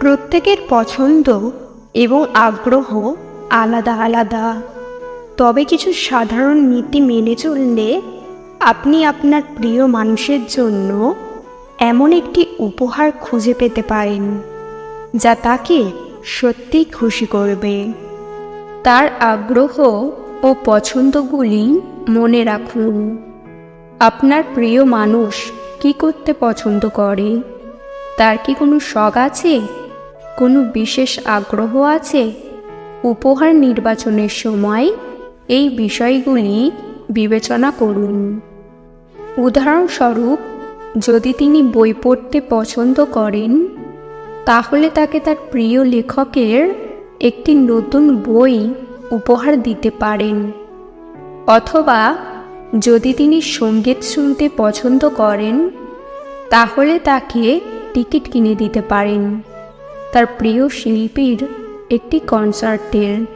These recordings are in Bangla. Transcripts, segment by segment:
প্রত্যেকের পছন্দ এবং আগ্রহ আলাদা আলাদা। তবে কিছু সাধারণ নীতি মেনে চললে আপনি আপনার প্রিয় মানুষের জন্য এমন একটি উপহার খুঁজে পেতে পারেন, যা তাকে সত্যিই খুশি করবে। তার আগ্রহ ও পছন্দগুলি মনে রাখুন। আপনার প্রিয় মানুষ কি করতে পছন্দ করে? তার কি কোনো শখ আছে? কোনো বিশেষ আগ্রহ আছে? উপহার নির্বাচনের সময় এই বিষয়গুলি বিবেচনা করুন। উদাহরণস্বরূপ, যদি তিনি বই পড়তে পছন্দ করেন, তাহলে তাকে তার প্রিয় লেখকের একটি নতুন বই উপহার দিতে পারেন। অথবা, যদি তিনি সংগীত শুনতে পছন্দ করেন, তাহলে তাকে টিকিট কিনে দিতে পারেন। তার প্রিয় শিল্পীর একটি কনসার্টের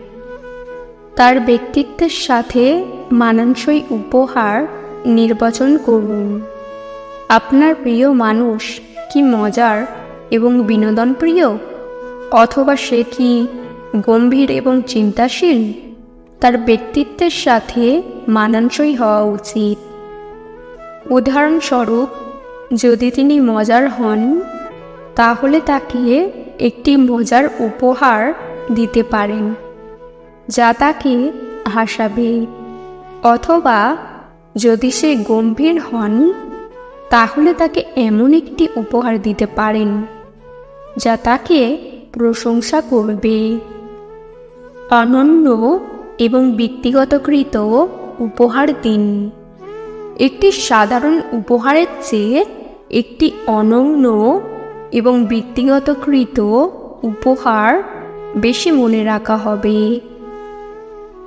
তার ব্যক্তিত্বের সাথে মানানসই উপহার নির্বাচন করুন। আপনার প্রিয় মানুষ কি মজার এবং বিনোদন প্রিয় অথবা সে কি গম্ভীর এবং চিন্তাশীল? তার ব্যক্তিত্বের সাথে মানানসই হওয়া উচিত। উদাহরণস্বরূপ, যদি তিনি মজার হন, তাহলে তাকে একটি মজার উপহার দিতে পারেন, যা তাকে হাসাবে। অথবা যদি সে গম্ভীর হন, তাহলে তাকে এমন একটি উপহার দিতে পারেন, যা তাকে প্রশংসা করবে। অনন্য এবং ব্যক্তিগতকৃত উপহার দিন। একটি সাধারণ উপহারের চেয়ে একটি অনন্য এবং ব্যক্তিগতকৃত উপহার বেশি মনে রাখা হবে।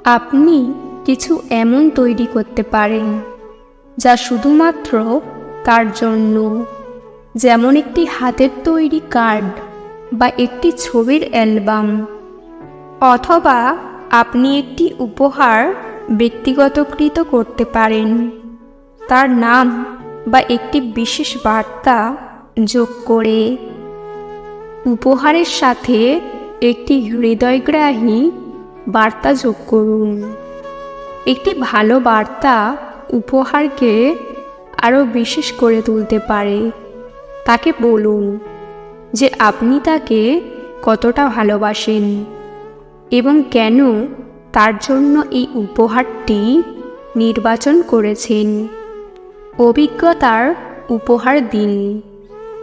আপনি কিছু এমন তৈরি করতে পারেন, যা শুধুমাত্র তার জন্য। যেমন একটি হাতের তৈরি কার্ড বা একটি ছবির অ্যালবাম, অথবা আপনি একটি উপহার ব্যক্তিগতকৃত করতে পারেন। তার নাম বা একটি বিশেষ বার্তা যোগ করে উপহারের সাথে একটি হৃদয়গ্রাহী বার্তা যোগ করুন। একটি ভালো বার্তা উপহারকে আরও বিশেষ করে তুলতে পারে। তাকে বলুন যে আপনি তাকে কতটা ভালোবাসেন এবং কেন তার জন্য এই উপহারটি নির্বাচন করেছেন। অভিজ্ঞতার উপহার দিন।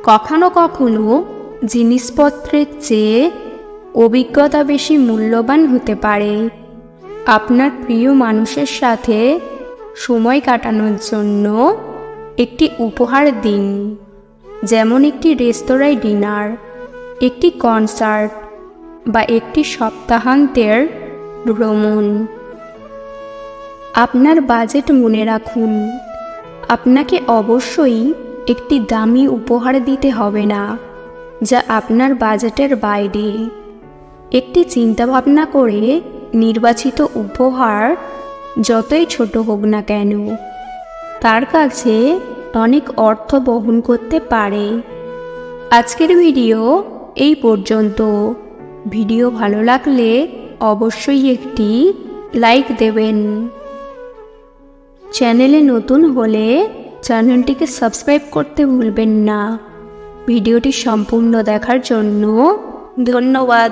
কখনো কখনো জিনিসপত্রের চেয়ে অভিজ্ঞতা বেশি মূল্যবান হতে পারে। আপনার প্রিয় মানুষের সাথে সময় কাটানোর জন্য একটি উপহার দিন, যেমন একটি রেস্তোরাঁয় ডিনার, একটি কনসার্ট বা একটি সপ্তাহান্তের ভ্রমণ। আপনার বাজেট মনে রাখুন। আপনাকে অবশ্যই একটি দামি উপহার দিতে হবে না, যা আপনার বাজেটের বাইরে। একটি চিন্তাভাবনা করে নির্বাচিত উপহার যতই ছোট হোক না কেন, তার কাছে অনেক অর্থ বহন করতে পারে। আজকের ভিডিও এই পর্যন্ত। ভিডিও ভালো লাগলে অবশ্যই একটি লাইক দেবেন। চ্যানেলে নতুন হলে চ্যানেলটিকে সাবস্ক্রাইব করতে ভুলবেন না। ভিডিওটি সম্পূর্ণ দেখার জন্য ধন্যবাদ।